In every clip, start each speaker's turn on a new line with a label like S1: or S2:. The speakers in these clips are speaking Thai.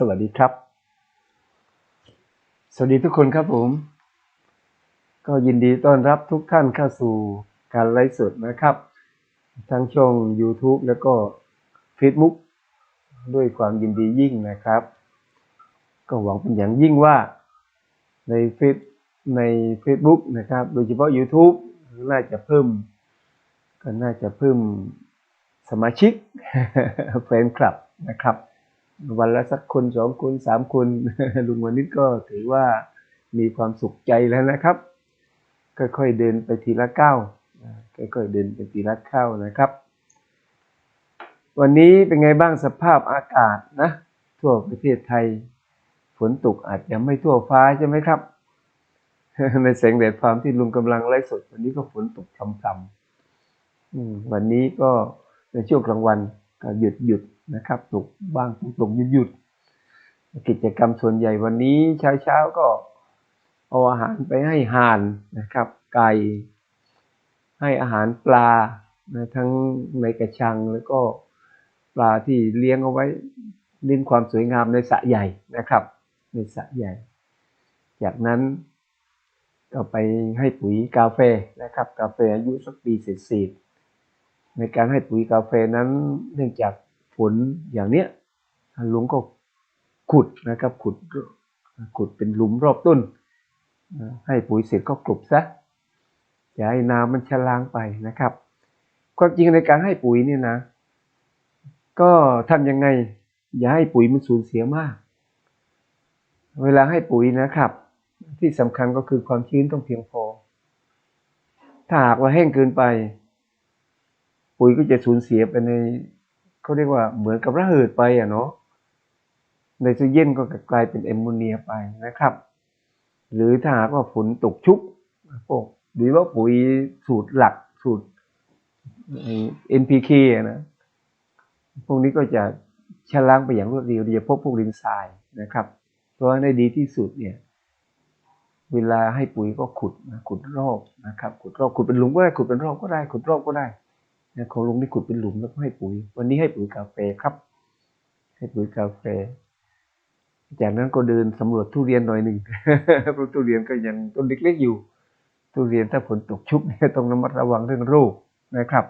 S1: สวัสดีครับ สวัสดีทุกคนครับผม ก็ยินดีต้อนรับทุกท่านเข้าสู่การไลฟ์สดนะครับ ทั้งช่อง YouTube แล้วก็ Facebook ด้วยความยินดียิ่งนะครับ ก็หวังเป็นอย่างยิ่งว่าในเฟซใน Facebook นะครับ โดยเฉพาะ YouTube น่าจะเพิ่ม ก็น่าจะเพิ่มสมาชิกแฟนคลับนะครับ วันละสักคนสองคนสามคนลุงวันนี้ก็ถือว่ามีความสุขใจแล้วนะครับ ค่อยๆเดินไปทีละก้าวค่อยๆเดินไปทีละก้าวนะครับ วันนี้เป็นไงบ้างสภาพอากาศนะทั่วประเทศไทย ฝนตกอาจจะไม่ทั่วฟ้าใช่ไหมครับในแสงแดดความที่ลุงกำลังไล่สด วันนี้ก็ฝนตกพรำๆวันนี้ก็ในช่วงกลางวันก็หยุดหยุด นะครับตกบ้างตกหยุดหยุดกิจกรรมส่วนใหญ่วันนี้เช้าเช้าก็เอาอาหารไปให้ห่านนะครับ ไก่ ให้อาหารปลานะทั้งในกระชังแล้วก็ปลาที่เลี้ยงเอาไว้เน้นความสวยงามในสระใหญ่นะครับ ในสระใหญ่ จากนั้นก็ไปให้ปุ๋ยกาแฟนะครับ กาแฟอายุสักปีเศษในการให้ปุ๋ยกาแฟนั้นเนื่องจาก ฝนอย่างเนี้ยลุงก็ขุดนะครับขุดขุดเป็นหลุมรอบต้น ให้ปุ๋ยเสร็จก็กลบซะอย่าให้น้ำมันชะล้างไปนะครับ ความจริงในการให้ปุ๋ยเนี่ยนะ ก็ทำยังไง อย่าให้ปุ๋ยมันสูญเสียมาก เวลาให้ปุ๋ยนะครับ ที่สำคัญก็คือความชื้นต้องเพียงพอ ถ้าหากว่าแห้งเกินไป ปุ๋ยก็จะสูญเสียไปใน เขาเรียกว่าเหมือนกับระเหิดไปอะเนาะไนโตรเจนก็กลายเป็นแอมโมเนียไปนะครับ หรือถ้าหากว่าฝนตกชุกพวกหรือว่าปุ๋ยสูตรหลักสูตร NPK นะพวกนี้ก็จะชะล้างไปอย่างรวดเร็วโดยเฉพาะพวกดินทรายนะครับ เพราะว่าในดีที่สุดเนี่ยเวลาให้ปุ๋ยก็ขุดนะขุดรอบนะครับ ขุดรอบขุดเป็นหลุมก็ได้ขุดเป็นรอบก็ได้ ขุดรอบก็ได้ นะของลุงนี่ขุดเป็นหลุมแล้วก็ให้ปุ๋ย วันนี้ให้ปุ๋ยกาแฟครับ ให้ปุ๋ยกาแฟ จากนั้นก็เดินสำรวจทุเรียนหน่อยหนึ่งเพราะทุเรียนก็ยังต้นเล็กๆอยู่ ทุเรียนถ้าฝนตกชุกเนี่ยต้องระมัดระวังเรื่องโรคนะครับ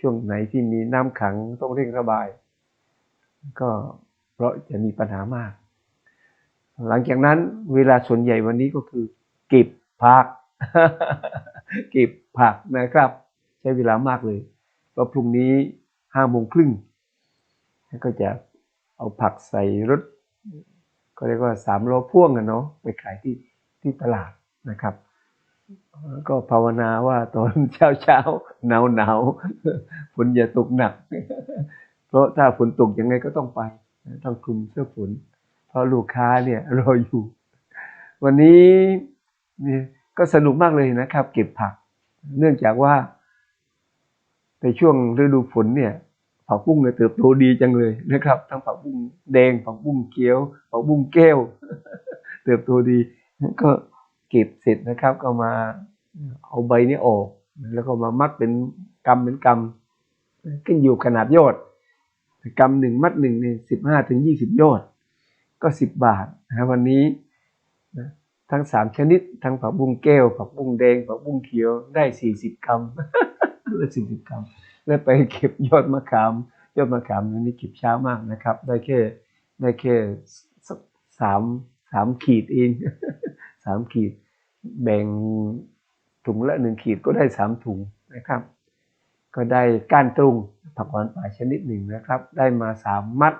S1: ช่วงไหนที่มีน้ำขังต้องเร่งระบาย ก็เพราะจะมีปัญหามาก หลังจากนั้นเวลาส่วนใหญ่วันนี้ก็คือ เก็บผัก เก็บผักนะครับ ใช้เวลามากเลย เพราะพรุ่งนี้ห้าโมงครึ่งก็จะเอาผักใส่รถ ก็เรียกว่าสามล้อพ่วงกันเนาะไปขายที่ที่ตลาดนะครับ ก็ภาวนาว่าตอนเช้าเช้าหนาวหนาวๆฝนอย่าตกหนัก เพราะถ้าฝนตกยังไงก็ต้องไปต้องคลุมเสื้อฝน เพราะลูกค้าเนี่ยรออยู่ วันนี้ก็สนุกมากเลยนะครับ เก็บผัก เนื่องจากว่า ในช่วงฤดูฝนเนี่ยผักบุ้งเนี่ยเติบโตดีจังเลยนะครับ ทั้งผักบุ้งแดงผักบุ้งเขียวผักบุ้งแก้ว เติบโตดีก็เก็บเสร็จนะครับ ก็มาเอาใบนี้ออก แล้วก็มามัดเป็นกำเป็นกำขึ้นอยู่ขนาดยอดกำหนึ่งมัดหนึ่งเนี่ยสิบห้าถึงยี่สิบยอด ก็สิบบาทนะวันนี้นะทั้งสามชนิด ทั้งผักบุ้งแก้วผักบุ้งแดงผักบุ้งเขียวได้สี่สิบกรัม ได้สี่สิบกรัมแล้วไปเก็บยอดมะขาม ยอดมะขามนนี้เก็บช้ามากนะครับ ได้แค่ได้แค่สามสามขีดเองสามขีด แบ่งถุงละหนึ่งขีดก็ได้สามถุงนะครับ ก็ได้ก้านตรุงผักหวานป่าชนิดหนึ่งนะครับ ได้มาสามมัด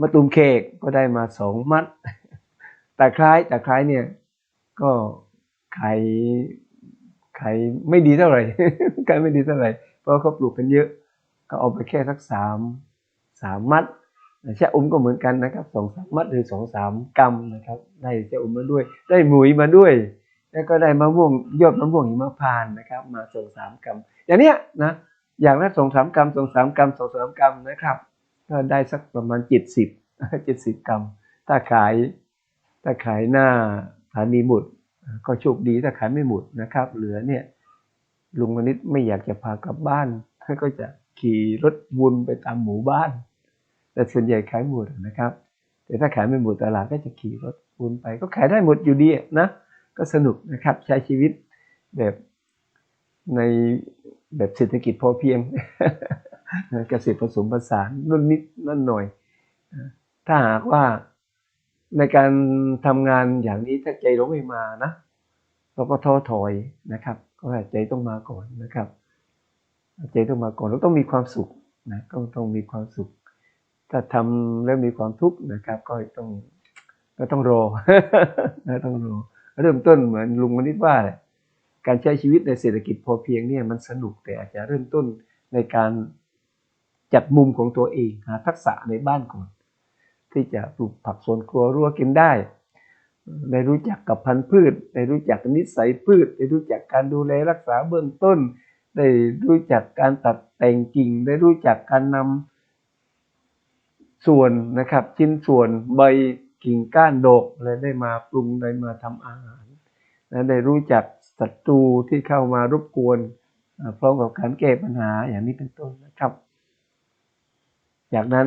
S1: มะตูมเคกก็ได้มาสองมัดตะไคร้ตะไคร้เนี่ยก็ขาย ขายไม่ดีเท่าไหร่ขายไม่ดีเท่าไหร่ เพราะเขาปลูกกันเยอะก็เอาไปแค่สักสามสามมัดชะอมก็เหมือนกันนะครับสองสามมัดหรือสองสามกรัมนะครับ ได้ชะอมมาด้วย ได้หมุยมาด้วย แล้วก็ได้มะม่วงยอดมะม่วงหิมพานนะครับ มาสองสามกรัมอย่างเนี้ยนะอย่างละสองสามกรัมสองสามกรัมสองสามกรัมนะครับก็ได้สักประมาณเจ็ดสิบเจ็ดสิบกรัม ถ้าขาย ถ้าขายหน้าสถานีหมุด ก็โชคดีถ้าขายไม่หมดนะครับ เหลือเนี่ยลุงมนิดไม่อยากจะพากลับบ้านท่านก็จะขี่รถวนไปตามหมู่บ้าน แต่ส่วนใหญ่ขายหมดนะครับ แต่ถ้าขายไม่หมดตลาดก็จะขี่รถวนไป ก็ขายได้หมดอยู่ดีนะก็สนุกนะครับใช้ชีวิตแบบในแบบเศรษฐกิจพอเพียงเกษตรผสมผสานนั่นนิดนั่นหน่อย ถ้าหากว่า ในการทำงานอย่างนี้ถ้าใจเราไม่มานะ เราก็ท้อถอยนะครับ ก็ใจต้องมาก่อนนะครับ ใจต้องมาก่อนเราต้องมีความสุขนะก็ต้องมีความสุข ถ้าทำแล้วมีความทุกข์นะครับ ก็ต้องก็ต้องรอนะต้องรอเริ่มต้นเหมือนลุงมนิดว่าแหละการใช้ชีวิตในเศรษฐกิจพอเพียงเนี่ยมันสนุกแต่อาจจะเริ่มต้นในการจัดมุมของตัวเองหาทักษะในบ้านก่อน ที่จะปลูกผักสวนครัวรั้วกินได้ ได้รู้จักกับพันธุ์พืช ได้รู้จักนิสัยพืช ได้รู้จักการดูแลรักษาเบื้องต้น ได้รู้จักการตัดแต่งกิ่ง ได้รู้จักการนำส่วนนะครับชิ้นส่วนใบกิ่งก้านดอกอะไรได้มาปรุงได้มาทำอาหารและได้รู้จักศัตรูที่เข้ามารบกวนพร้อมกับการแก้ปัญหาอย่างนี้เป็นต้นนะครับ จากนั้น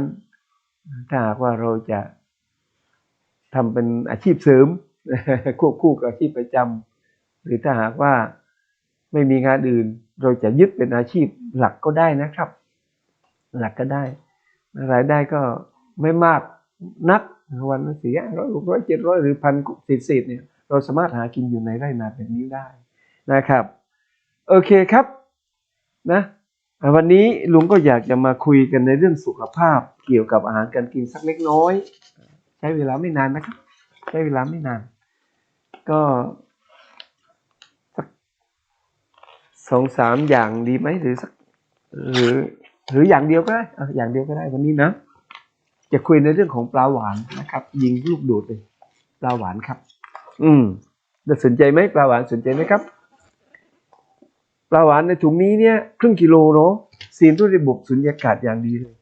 S1: ถ้าหากว่าเราจะทำเป็นอาชีพเสริมควบคู่กับอาชีพประจำหรือถ้าหากว่าไม่มีงานอื่น เราจะยึดเป็นอาชีพหลักก็ได้นะครับ หลักก็ได้ รายได้ก็ไม่มากนักวันละสี่ร้อยหกร้อยเจ็ดร้อยหรือพันสิบสิบเนี่ยเราสามารถหากินอยู่ในไร่นาแบบนี้ได้นะครับ โอเคครับนะ วันนี้ลุงก็อยากจะมาคุยกันในเรื่องสุขภาพเกี่ยวกับอาหารการกินสักเล็กน้อย ใช้เวลาไม่นานนะครับ ใช้เวลาไม่นาน ก็สักสองสามอย่างดีไหมหรือสักหรือหรืออย่างเดียวก็ได้อย่างเดียวก็ได้วันนี้นะ จะคุยในเรื่องของปลาหวานนะครับ ยิงลูกดูดเลยปลาหวานครับ อืมสนใจไหมปลาหวานสนใจไหมครับ ปลาหวานในถุงนี้เนี่ยครึ่งกิโลเนาะซีนด้วยระบบสุญญากาศอย่างดีเลย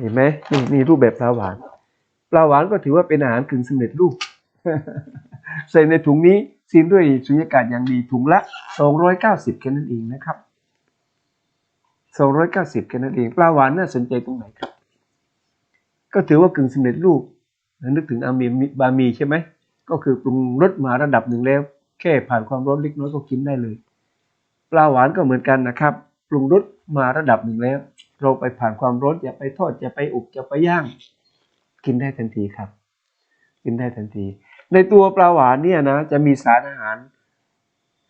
S1: เห็นไหมนี่นี่รูปแบบปลาหวาน ปลาหวานก็ถือว่าเป็นอาหารกึ่งสำเร็จรูป ใส่ในถุงนี้ซีนด้วยสุญญากาศอย่างดีถุงละ 290แค่นั้นเองนะครับ 290แค่นั้นเอง ปลาหวานน่าสนใจตรงไหนครับ ก็ถือว่ากึ่งสำเร็จรูปนึกถึงอามีบามีใช่ไหมก็คือปรุงรสมาระดับหนึ่งแล้ว แค่ผ่านความร้อนเล็กน้อยก็กินได้เลย ปลาหวานก็เหมือนกันนะครับปรุงรสมาระดับหนึ่งแล้ว เราไปผ่านความร้อนจะไปทอดจะไปอบจะไปย่าง กินได้ทันทีครับ กินได้ทันที ในตัวปลาหวานเนี่ยนะจะมีสารอาหาร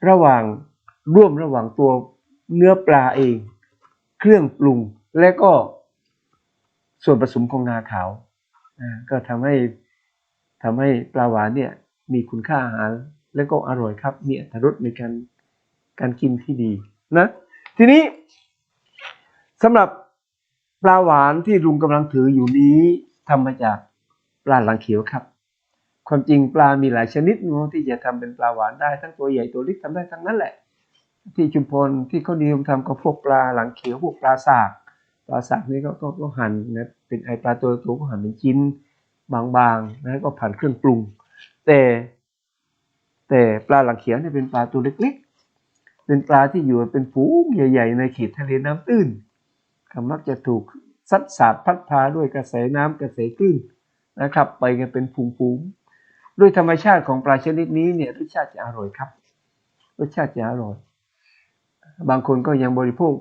S1: ระหว่างร่วมระหว่างตัวเนื้อปลาเอง เครื่องปรุงและก็ส่วนผสมของงาขาวอ่าก็ทำให้ทำให้ปลาหวานเนี่ยมีคุณค่าอาหาร และก็อร่อยครับ มีอรรถรสในการ การกินที่ดีนะ ทีนี้สำหรับปลาหวานที่ลุงกำลังถืออยู่นี้ทำมาจากปลาหลังเขียวครับ ความจริงปลามีหลายชนิดเนาะที่จะทำเป็นปลาหวานได้ทั้งตัวใหญ่ตัวเล็กทำได้ทั้งนั้นแหละ ที่ชุมพรที่เขานิยมทำก็พวกปลาหลังเขียวพวกปลาสากปลาสักนี่ก็ก็ก็หั่นนะเป็นไอปลาตัวตัวก็หั่นเป็นชิ้นบางๆนะก็ผ่านเครื่องปรุง แต่ แต่ปลาหลังเขียวเนี่ยเป็นปลาตัวเล็ก เป็นปลาที่อยู่เป็นฝูงใหญ่ ๆ ในเขตทะเลน้ำตื้นก็มักจะถูกซัดสาดพัดพาด้วยกระแสน้ำกระแสคลื่นนะครับ ไปกันเป็นฝูงๆด้วยธรรมชาติของปลาชนิดนี้เนี่ยรสชาติจะอร่อยครับ รสชาติจะอร่อย บางคนก็ยังบริโภค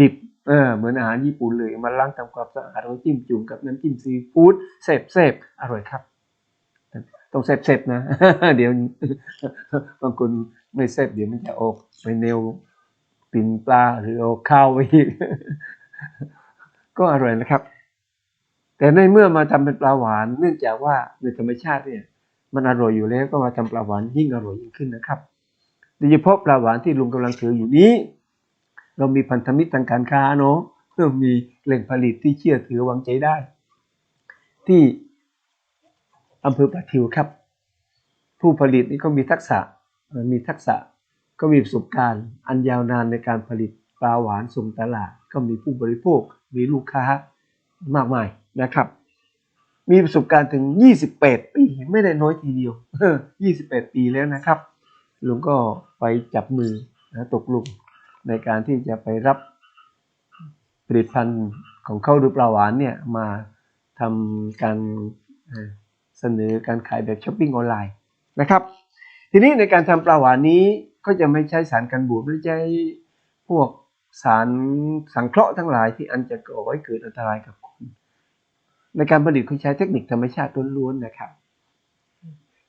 S1: ดิบเออเหมือนอาหารญี่ปุ่นเลยมาล้างทำความสะอาดแล้วจิ้มจุ่มกับน้ำจิ้มซีฟู้ดเสพเสพอร่อยครับ ต้องเสพเสพนะ เดี๋ยวบางคน ไม่เสพเดี๋ยวมันจะออกไปแนวปิ่นปลาหรือเอาข้าวไปอีก ก็อร่อยนะครับ แต่ในเมื่อมาทำเป็นปลาหวาน เนื่องจากว่าในธรรมชาติเนี่ย มันอร่อยอยู่แล้วก็มาทำปลาหวานยิ่งอร่อยยิ่งขึ้นนะครับโดยเฉพาะปลาหวานที่ลุงกำลังถืออยู่นี้ เรามีพันธมิตรทางการค้าเนาะเรามีแหล่งผลิตที่เชื่อถือวางใจได้ ที่อำเภอประทิวครับ ผู้ผลิตนี่ก็มีทักษะ มีทักษะก็มีประสบการณ์ อันยาวนานในการผลิตปลาหวานส่งตลาด ก็มีผู้บริโภค มีลูกค้ามากมายนะครับ มีประสบการณ์ถึง 28 ปี ไม่ได้น้อยทีเดียว 28 ปีแล้วนะครับลุงก็ไปจับมือนะตกลงในการที่จะไปรับผลิตภัณฑ์ของเขาหรือปลาหวานเนี่ยมาทำการเสนอการขายแบบช้อปปิ้งออนไลน์นะครับ ทีนี้ในการทำปลาหวานนี้ก็จะไม่ใช้สารกันบูดไม่ใช้พวกสารสังเคราะห์ทั้งหลายที่อันจะก่อให้เกิดอันตรายกับคน ในการผลิตเขาใช้เทคนิคธรรมชาติล้วนๆนะครับ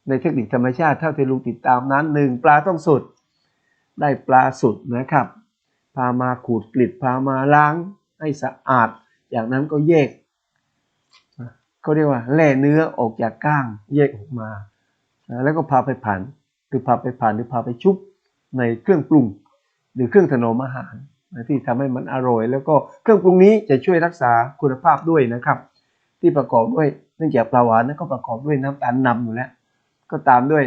S1: ในเทคนิคธรรมชาติเท่าที่ลุงติดตามนั้นหนึ่งปลาต้องสดได้ปลาสดนะครับ พามาขูดกลิดพามาล้างให้สะอาด อย่างนั้นก็แยกเขาเรียกว่าแล่เนื้อออกจากก้างแยกออกมา แล้วก็พาไปผ่าน หรือพาไปผ่านหรือพาไปชุบในเครื่องปรุง หรือเครื่องถนอมอาหารที่ทำให้มันอร่อย แล้วก็เครื่องปรุงนี้จะช่วยรักษาคุณภาพด้วยนะครับ ที่ประกอบด้วยเนื่องจากปลาหวานนั้นก็ประกอบด้วยน้ำตาลนำอยู่แล้วก็ตามด้วย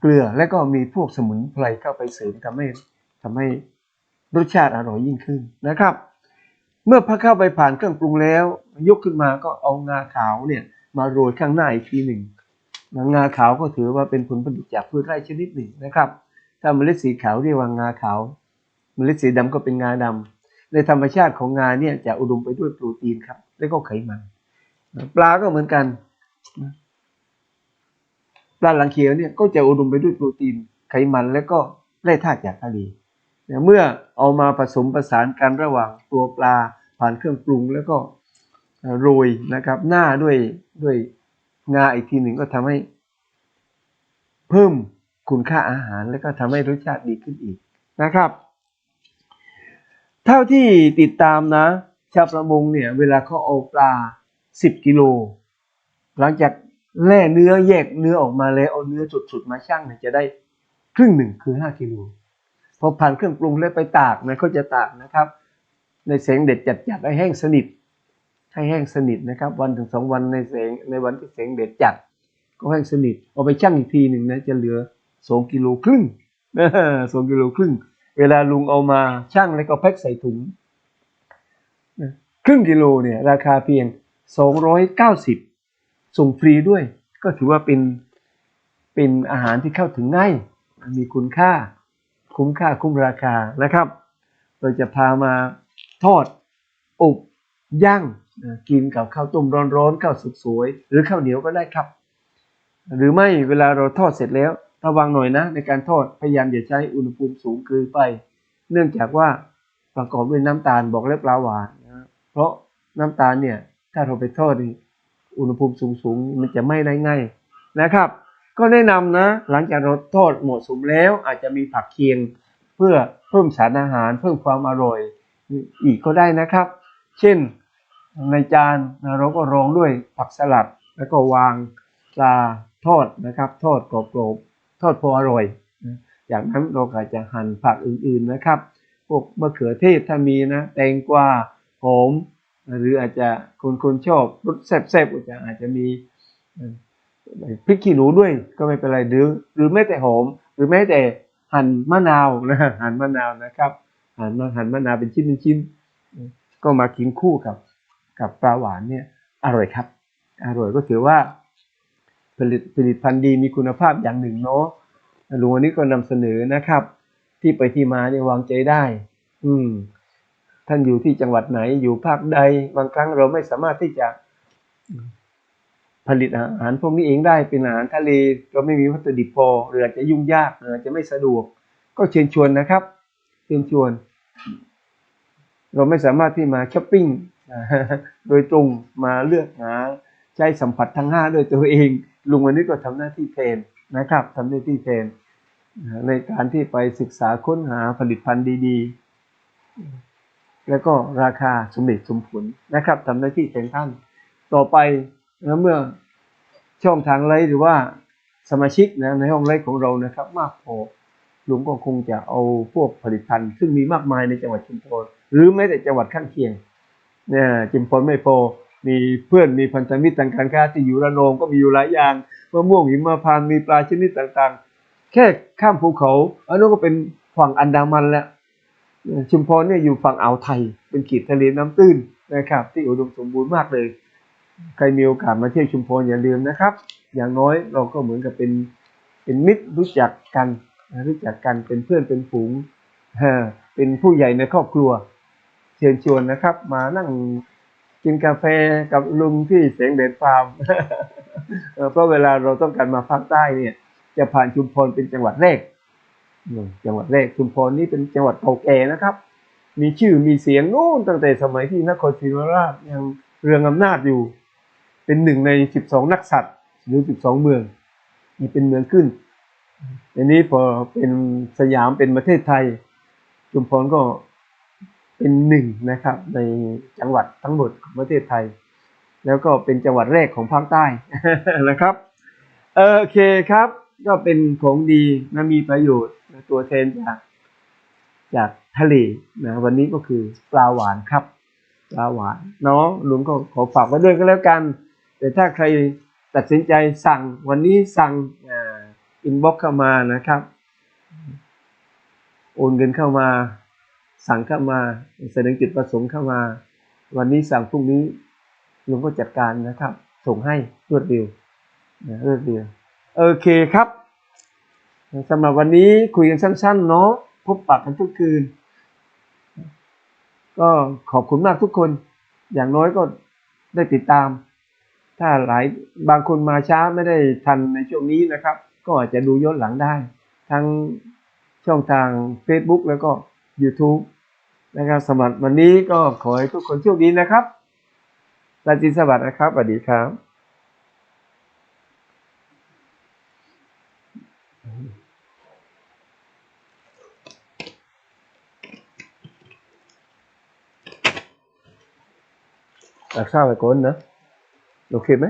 S1: เกลือและก็มีพวกสมุนไพรเข้าไปเสริมทำให้ทำให้รสชาติอร่อยยิ่งขึ้นนะครับ เมื่อพอเข้าไปผ่านเครื่องปรุงแล้ว ยกขึ้นมาก็เอางาขาวเนี่ยมาโรยข้างหน้าอีกทีหนึ่ง งาขาวก็ถือว่าเป็นผลผลิตจากพืชไร่ชนิดหนึ่งนะครับ ถ้าเมล็ดสีขาวเรียกว่างาขาว เมล็ดสีดำก็เป็นงาดำในธรรมชาติของงาเนี่ยจะอุดมไปด้วยโปรตีนครับ และก็ไขมัน ปลาก็เหมือนกันปลาหลังเขียวเนี่ยก็จะอุดมไปด้วยโปรตีนไขมันและก็แร่ธาตุจากทะเลเนี่ยเมื่อเอามาผสมประสานกันระหว่างตัวปลาผ่านเครื่องปรุงแล้วก็โรยนะครับ หน้าด้วยด้วย งาอีกทีหนึ่งก็ทำให้ เพิ่มคุณค่าอาหารแล้วก็ทำให้รสชาติดีขึ้นอีกนะครับ เท่าที่ติดตามนะ ชาวประมงเนี่ย เวลาเขาเอาปลา 10 กิโล หลังจากแล่เนื้อแยกเนื้อออกมาแล้วเอาเนื้อสุดๆมาชั่งเนี่ยจะได้ครึ่งหนึ่งคือ 5 กิโลพอผ่านเครื่องปรุงแล้วไปตากนะเขาจะตากนะครับ ในแสงเด็ดจัดๆให้แห้งสนิท ให้แห้งสนิทนะครับ วันถึงสองวันในแสงในวันที่แสงเด็ดจัด ก็แห้งสนิทเอาไปชั่งอีกทีหนึ่งนะจะเหลือสองกิโลครึ่งสองกิโลครึ่ง เวลาลุงเอามาชั่งแล้วก็แพ็คใส่ถุงครึ่งกิโลเนี่ยราคาเพียง 290 ส่งฟรีด้วย ก็ถือว่าเป็นเป็นอาหารที่เข้าถึงง่าย มีคุณค่า คุ้มค่าคุ้มราคานะครับ เราจะพามาทอดอบ ย่างกินกับข้าวต้มร้อนๆข้าวสุกสวย หรือข้าวเหนียวก็ได้ครับ หรือไม่เวลาเราทอดเสร็จแล้วระวังหน่อยนะ ในการทอดพยายามอย่าใช้อุณหภูมิสูงเกินไป เนื่องจากว่าประกอบด้วยน้ำตาลบอกแล้วปลาหวานนะเพราะน้ำตาลเนี่ยถ้าเราไปทอดอุณหภูมิสูงๆมันจะไหม้ได้ง่ายนะครับ ก็แนะนำนะ หลังจากเราทอดหมาะสมแล้ว อาจจะมีผักเคียงเพื่อเพิ่มสารอาหารเพิ่มความอร่อยอีกก็ได้นะครับ เช่น ในจานนะเราก็รองด้วยผักสลัด แล้วก็วางปลาทอดนะครับ ทอดกรอบๆทอดพออร่อยนะจากนั้นเราก็อาจจะหั่นผักอื่นๆนะครับ พวกมะเขือเทศถ้ามีนะ แตงกวาหอม หรืออาจจะคนคนชอบรสแซ่บๆอาจจะอาจจะมีพริกขี้หนูด้วยก็ไม่เป็นไรหรือหรือแม้แต่หอม หรือแม้แต่หั่นมะนาวนะหั่นมะนาวนะครับ หั่นมาหั่นมะนาวเป็นชิ้นเป็นชิ้น ก็มากินคู่กับ กับปลาหวานเนี่ยอร่อยครับ อร่อยก็ถือว่าผลิตผลิตภัณฑ์ดีมีคุณภาพอย่างหนึ่งเนาะลุงวันนี้ก็นำเสนอนะครับ ที่ไปที่มาเนี่ยวางใจได้ อืม ท่านอยู่ที่จังหวัดไหนอยู่ภาคใด บางครั้งเราไม่สามารถที่จะผลิตอาหารพวกนี้เองได้เป็นอาหารทะเลเราไม่มีวัตถุดิบพอหรืออาจจะยุ่งยากหรืออาจจะไม่สะดวก ก็เชิญชวนนะครับ เชิญชวน เราไม่สามารถที่มาช้อปปิ้ง โดยตรงมาเลือกหาใช้สัมผัสทั้งห้าด้วยตัวเอง ลุงวันนี้ก็ทำหน้าที่แทนนะครับทำหน้าที่แทนในการที่ไปศึกษาค้นหาผลิตภัณฑ์ดีๆ แล้วก็ราคาสมเหตุสมผลนะครับทำหน้าที่แทนท่าน ต่อไปนะเมื่อช่องทางไลฟ์หรือว่าสมาชิกนะในห้องไลฟ์ของเรานะครับ มากพอลุงก็คงจะเอาพวกผลิตภัณฑ์ ซึ่งมีมากมายในจังหวัดชุมพรหรือแม้แต่จังหวัดข้างเคียง เนี่ยชุมพรไม่พอมีเพื่อนมีพันธมิตรทางการค้าที่อยู่ระนองก็มีอยู่หลายอย่างมะม่วงหิมะพานมีปลาชนิดต่างๆ แค่ข้ามภูเขาอันนั้นก็เป็นฝั่งอันดามันแล้วชุมพรเนี่ยอยู่ฝั่งอ่าวไทย เป็นขีดทะเลน้ำตื้นนะครับ ที่อุดมสมบูรณ์มากเลย ใครมีโอกาสมาเที่ยวชุมพรอย่าลืมนะครับ อย่างน้อยเราก็เหมือนกับเป็นเป็นมิตรรู้จักกันรู้จักกันเป็นเพื่อนเป็นฝูงเป็นผู้ใหญ่ในครอบครัว ชชิญชวนนะครับ มานั่งกินกาแฟกับลุงที่เสียงเด่นฟาร์มเพราะเวลาเราต้องการมาภาคใต้เนี่ย จะผ่านชุมพรเป็นจังหวัดแรกจังหวัดแรกชุมพรนี่เป็นจังหวัดเก่าแก่นะครับ มีชื่อมีเสียงนู่นตั้งแต่สมัยที่นครศรีธรรมราชยังเรืองอำนาจอยู่ เป็นหนึ่งในสิบสองนักสัตว์หรือสิบสองเมืองนี่เป็นเมืองขึ้นทีนี้พอเป็นสยามเป็นประเทศไทย ชุมพรก็ เป็นหนึ่งนะครับในจังหวัดทั้งหมดของประเทศไทย แล้วก็เป็นจังหวัดแรกของภาคใต้นะครับโอเคครับ ก็เป็นของดีนะมีประโยชน์ตัวแทนจากจากทะเลนะวันนี้ก็คือปลาหวานครับปลาหวานเนาะลุงก็ขอฝากไว้ด้วยก็แล้วกัน แต่ถ้าใครตัดสินใจสั่งวันนี้สั่งอินบ็อกเข้ามานะครับ โอนเงินเข้ามา สั่งเข้ามาแสดงจุดประสงค์เข้ามา วันนี้สั่งพรุ่งนี้ลุงก็จัดการนะครับ ส่งให้รวดเร็วนะรวดเร็วโอเคครับสำหรับวันนี้คุยกันสั้นๆเนาะพบปะกันทุกคืน ก็ขอบคุณมากทุกคน อย่างน้อยก็ได้ติดตาม ถ้าหลายบางคนมาช้าไม่ได้ทันในช่วงนี้นะครับ ก็อาจจะดูย้อนหลังได้ ทั้งช่องทาง Facebook แล้วก็ YouTube นะครับสำหรับวันนี้ก็ขอให้ทุกคนโชคดีนะครับราตรีสวัสดิ์นะครับสวัสดีครับตักข้าวไปก่อนนะ โอเคไหม